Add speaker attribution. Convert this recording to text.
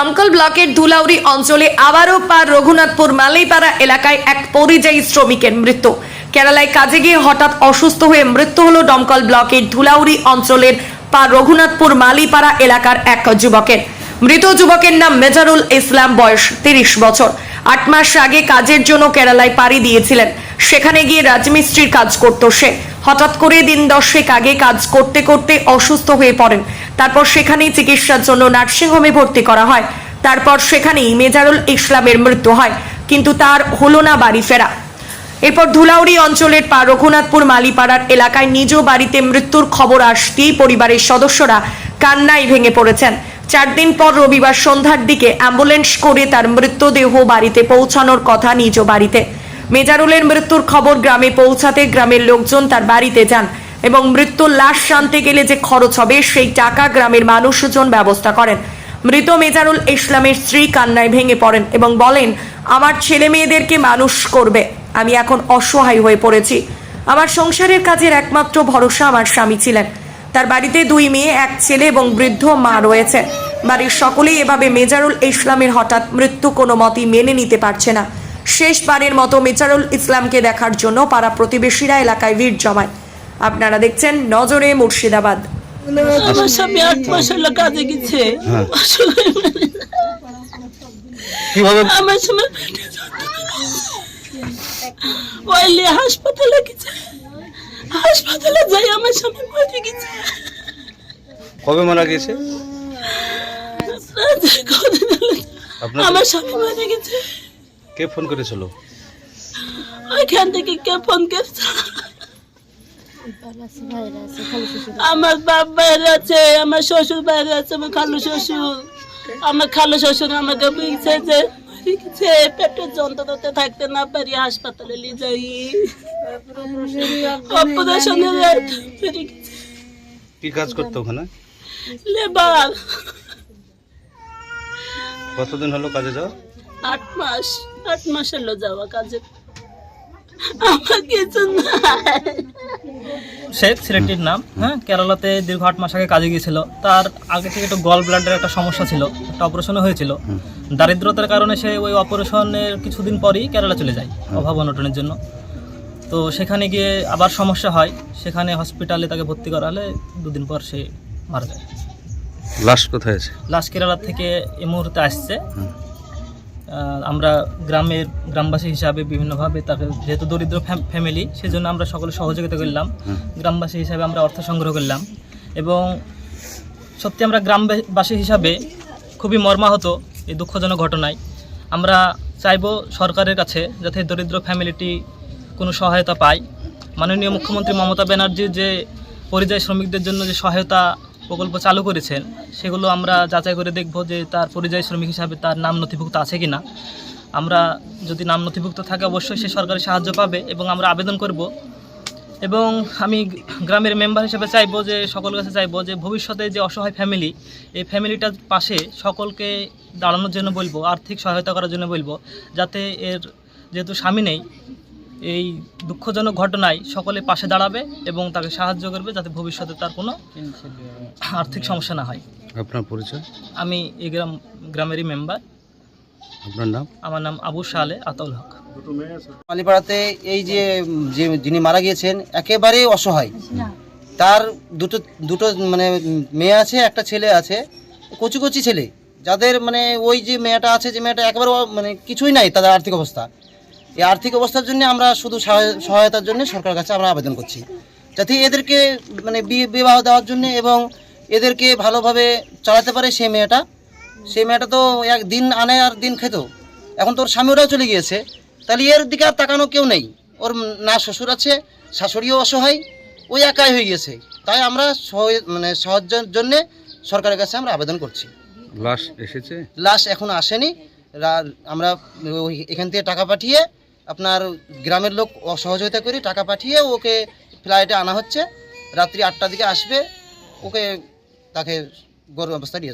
Speaker 1: দমকল ব্লকের ধুলাউড়ি অঞ্চলে আবারও পার রঘুনাথপুর মালাইপাড়া এলাকায় এক পরিযায়ী শ্রমিকের মৃত্যু। কেরালায় কাজে গিয়ে হঠাৎ অসুস্থ হয়ে মৃত্যু হলো দমকল ব্লকের ধুলাউড়ি অঞ্চলের পার রঘুনাথপুর মালিপাড়া এলাকার এক যুবকের। মৃত যুবকের নাম মেজারুল ইসলাম, বয়স তিরিশ বছর। আট মাস আগে কাজের জন্য কেরালায় পাড়ি দিয়েছিলেন। সেখানে গিয়ে রাজমিস্ত্রির কাজ করত সে। হঠাৎ করে দিন দশেক আগে কাজ করতে করতে অসুস্থ হয়ে পড়েন। তারপর সেখানেই চিকিৎসার জন্য নার্সিংহোমে ভর্তি করা হয়। তারপর সেখানেই মেজারুল ইসলামের মৃত্যু হয়, কিন্তু তার হলো না বাড়ি ফেরা। এরপর ধুলাউড়ি অঞ্চলের পা রঘুনাথপুর মালিপাড়ার এলাকায় নিজ বাড়িতে মৃত্যুর খবর আসতেই পরিবারের সদস্যরা কান্নায় ভেঙে পড়েছেন। চার দিন পর রবিবার সন্ধ্যার দিকে অ্যাম্বুলেন্স করে তার মৃতদেহ বাড়িতে পৌঁছানোর কথা নিজ বাড়িতে। মেজারুলের মৃত্যুর খবর গ্রামে পৌঁছাতে গ্রামের লোকজন তার বাড়িতে যান। এবং মৃত্যুর লাশ শানতে গেলে যে খরচ হবে, সেই টাকা গ্রামের মানুষজন ব্যবস্থা করেন। মৃত মেজারুল ইসলামের স্ত্রী কান্নায় ভেঙে পড়েন এবং বলেন, আমার ছেলে মেয়েদেরকে মানুষ করবে। আমি এখন অসহায় হয়ে পড়েছি। আমার সংসারের কাজের একমাত্র ভরসা আমার স্বামী ছিলেন। তার বাড়িতে দুই মেয়ে, এক ছেলে এবং বৃদ্ধ মা রয়েছে। বাড়ির সকলেই এভাবে মেজারুল ইসলামের হঠাৎ মৃত্যু কোনো মতেই মেনে নিতে পারছে না। শেষবারের মতো মেজারুল ইসলামকে দেখার জন্য পাড়া প্রতিবেশীরা এলাকায় ভিড় জমায়। আপনারা দেখছেন নজরে মুর্শিদাবাদ
Speaker 2: আমার স্বামী আট মাস হলো কাজে গেছে
Speaker 3: হ্যাঁ। কীভাবে
Speaker 2: আমার স্বামী হাসপাতালে হাসপাতালে যাই আমার স্বামী মরে গেছে
Speaker 3: কবে মারা গেছে।
Speaker 2: আমার স্বামী মরে গেছে
Speaker 3: কে ফোন করেছিল
Speaker 2: ওইখান থেকে কে ফোন করছে আমার বাপ বাইরে আছে আমার শ্বশুর বাইরে আছে আমার খালু শ্বশুর। আমার খালু শ্বশুর আমাকে বলছে যে মরে গেছে, পেটের যন্ত্রণাতে থাকতে না পারি হাসপাতালে নিয়ে যাই। অপারেশনের।
Speaker 3: কি কাজ করতো ওখানে?
Speaker 2: লেবার।
Speaker 3: কতদিন হলো কাজে যাওয়া?
Speaker 2: আট মাস আট মাস হলো যাওয়া কাজে। আমার কিছু নাই
Speaker 4: শেখ ছেলেটির নাম হ্যাঁ কেরালাতে দীর্ঘ আট মাস আগে কাজে গিয়েছিল। তার আগে থেকে একটু গল ব্লাডের একটা সমস্যা ছিল একটা অপারেশনও হয়েছিল। দারিদ্রতার কারণে সে ওই অপারেশনের কিছুদিন পরই কেরালা চলে যায় অভাব অনটনের জন্য। তো সেখানে গিয়ে আবার সমস্যা হয় সেখানে হসপিটালে তাকে ভর্তি করা হলে দুদিন পর সে মারা যায়।
Speaker 3: লাশ কোথায় আছে?
Speaker 4: লাশ কেরালা থেকে এই মুহূর্তে আসছে। আমরা গ্রামের গ্রামবাসী হিসাবে বিভিন্নভাবে তাকে যেহেতু দরিদ্র ফ্যাম- ফ্যামিলি সেজন্য আমরা সকলে সহযোগিতা করলাম। গ্রামবাসী হিসাবে আমরা অর্থ সংগ্রহ করলাম। এবং সত্যি আমরা গ্রামবাসী হিসাবে খুবই মর্মাহত এই দুঃখজনক ঘটনায়। আমরা চাইব সরকারের কাছে যাতে দরিদ্র ফ্যামিলিটি কোনো সহায়তা পায়। মাননীয় মুখ্যমন্ত্রী মমতা ব্যানার্জি যে পরিযায়ী শ্রমিকদের জন্য যে সহায়তা প্রকল্প চালু করেছেন, সেগুলো আমরা যাচাই করে দেখব যে তার পরিযায়ী শ্রমিক হিসাবে তার নাম নথিভুক্ত আছে কি না আমরা যদি নাম নথিভুক্ত থাকে অবশ্যই সে সরকারি সাহায্য পাবে এবং আমরা আবেদন করব। এবং আমি গ্রামের মেম্বার হিসেবে চাইব যে সকল কাছে চাইব যে, ভবিষ্যতে যে অসহায় ফ্যামিলি, এই ফ্যামিলিটার পাশে সকলকে দাঁড়ানোর জন্য বলব, আর্থিক সহায়তা করার জন্য বলব, যাতে এর যেহেতু স্বামী নেই এই দুঃখজনক ঘটনায় সকলে পাশে দাঁড়াবে এবং তাকে সাহায্য করবে যাতে ভবিষ্যতে তার কোনো আর্থিক সমস্যা না হয়।
Speaker 3: আপনার পরিচয়?
Speaker 4: আমি এই গ্রাম গ্রামেরই মেম্বার
Speaker 3: আপনার নাম?
Speaker 4: আমার নাম আবু সালে আতাউল হক।
Speaker 5: মালিপাড়াতে এই যে যে যিনি মারা গিয়েছেন একেবারেই অসহায়। তার দুটো দুটো মানে মেয়ে আছে একটা ছেলে আছে কচি কচি ছেলে। যাদের মানে ওই যে মেয়েটা আছে যে মেয়েটা একেবারে মানে কিছুই নাই তাদের আর্থিক অবস্থা। এই আর্থিক অবস্থার জন্য আমরা শুধু সহায়- সহায়তার জন্য সরকারের কাছে আমরা আবেদন করছি। যাতে এদেরকে মানে বিবাহ দেওয়ার জন্য এবং এদেরকে ভালোভাবে চালাতে পারে সেই মেয়েটা। সেই মেয়েটা তো এক দিন আনে আর দিন খেত। এখন তোর স্বামীরাও চলে গিয়েছে। তাহলে এর দিকে আর তাকানো কেউ নেই। ওর না শ্বশুর আছে শাশুড়িও অসহায় ওই একাই হয়ে গিয়েছে। তাই আমরা মানে সাহায্যের জন্যে সরকারের কাছে আমরা আবেদন করছি।
Speaker 3: লাশ এসেছে?
Speaker 5: লাশ এখনও আসেনি। আমরা ওই এখান থেকে টাকা পাঠিয়ে আপনার গ্রামের লোক অসহযোগিতা করে টাকা পাঠিয়ে ওকে ফ্লাইটে আনা হচ্ছে। রাত্রি আটটার দিকে আসবে, ওকে তাকে গরু অবস্থা নিয়ে